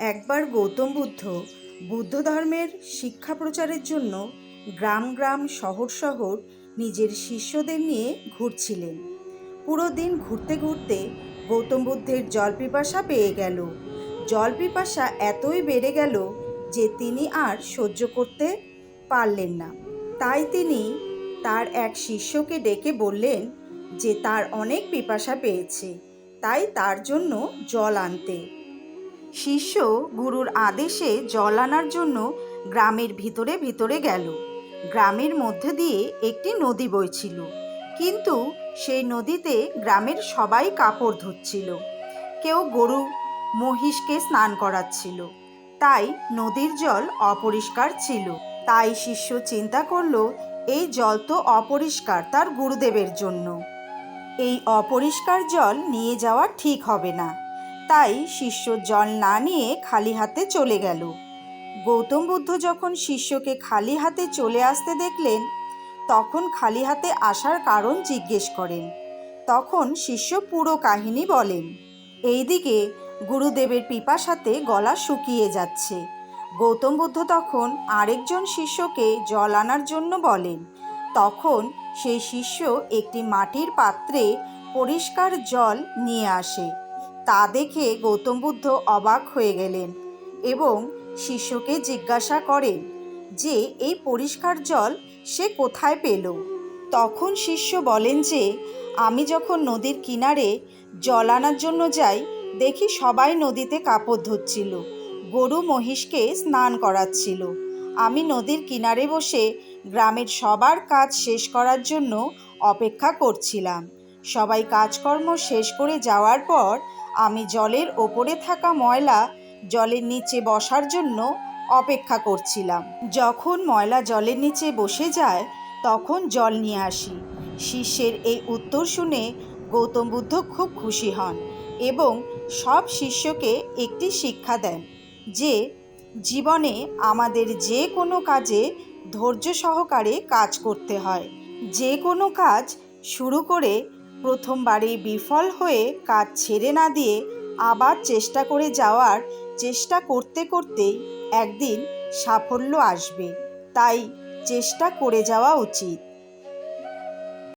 একবার গৌতম বুদ্ধ বুদ্ধ ধর্মের শিক্ষা প্রচারের জন্য গ্রাম গ্রাম শহর শহর নিজের শিষ্যদের নিয়ে ঘুরছিলেন। পুরো দিন ঘুরতে ঘুরতে গৌতম বুদ্ধের জল পিপাসা পেয়ে গেল। জল পিপাসা এতই বেড়ে গেল যে তিনি আর সহ্য করতে পারলেন না। তাই তিনি তার এক শিষ্যকে ডেকে বললেন যে তার অনেক পিপাসা পেয়েছে, তাই তার জন্য জল আনতে। শিষ্য গুরুর আদেশে জল আনার জন্য গ্রামের ভিতরে ভিতরে গেল। গ্রামের মধ্যে দিয়ে একটি নদী বইছিল। কিন্তু সেই নদীতে গ্রামের সবাই কাপড় ধুচ্ছিল। কেউ গরু, মহিষকে স্নান করাচ্ছিল। তাই নদীর জল অপরিষ্কার ছিল। তাই শিষ্য চিন্তা করল, এই জল তো অপরিষ্কার তার গুরুদেবের জন্য। এই অপরিষ্কার জল নিয়ে যাওয়া ঠিক হবে না। তাই শিষ্য জল না নিয়ে খালি হাতে চলে গেল। গৌতম বুদ্ধ যখন শিষ্যকে খালি হাতে চলে আসতে দেখলেন, তখন খালি হাতে আসার কারণ জিজ্ঞেস করেন। তখন শিষ্য পুরো কাহিনী বলেন, এইদিকে গুরুদেবের পিপাসাতে গলা শুকিয়ে যাচ্ছে। গৌতম বুদ্ধ তখন আরেকজন শিষ্যকে জল আনার জন্য বলেন। তখন সেই শিষ্য একটি মাটির পাত্রে পরিষ্কার জল নিয়ে আসে। তা দেখে গৌতম বুদ্ধ অবাক হয়ে গেলেন এবং শিষ্যকে জিজ্ঞাসা করেন যে, এই পরিষ্কার জল সে কোথায় পেল? তখন শিষ্য বলেন যে, আমি যখন নদীর কিনারে জল আনার জন্য যাই, দেখি সবাই নদীতে কাপড় ধুচ্ছিল, গরু মহিষকে স্নান করাচ্ছিল। আমি নদীর কিনারে বসে গ্রামের সবার কাজ শেষ করার জন্য অপেক্ষা করছিলাম। সবাই কাজকর্ম শেষ করে যাওয়ার পর আমি জলের ওপরে থাকা ময়লা জলের নিচে বসার জন্য অপেক্ষা করছিলাম। যখন ময়লা জলের নিচে বসে যায়, তখন জল নিয়ে আসি। শিষ্যের এই উত্তর শুনে গৌতম বুদ্ধ খুব খুশি হন এবং সব শিষ্যকে একটি শিক্ষা দেন যে, জীবনে আমাদের যে কোনো কাজে ধৈর্য সহকারে কাজ করতে হয়। যে কোনো কাজ শুরু করে প্রথমবারে বিফল হয়ে কাজ ছেড়ে না দিয়ে আবার চেষ্টা করে যাওয়ার চেষ্টা করতে করতে একদিন সাফল্য আসবে। তাই চেষ্টা করে যাওয়া উচিত।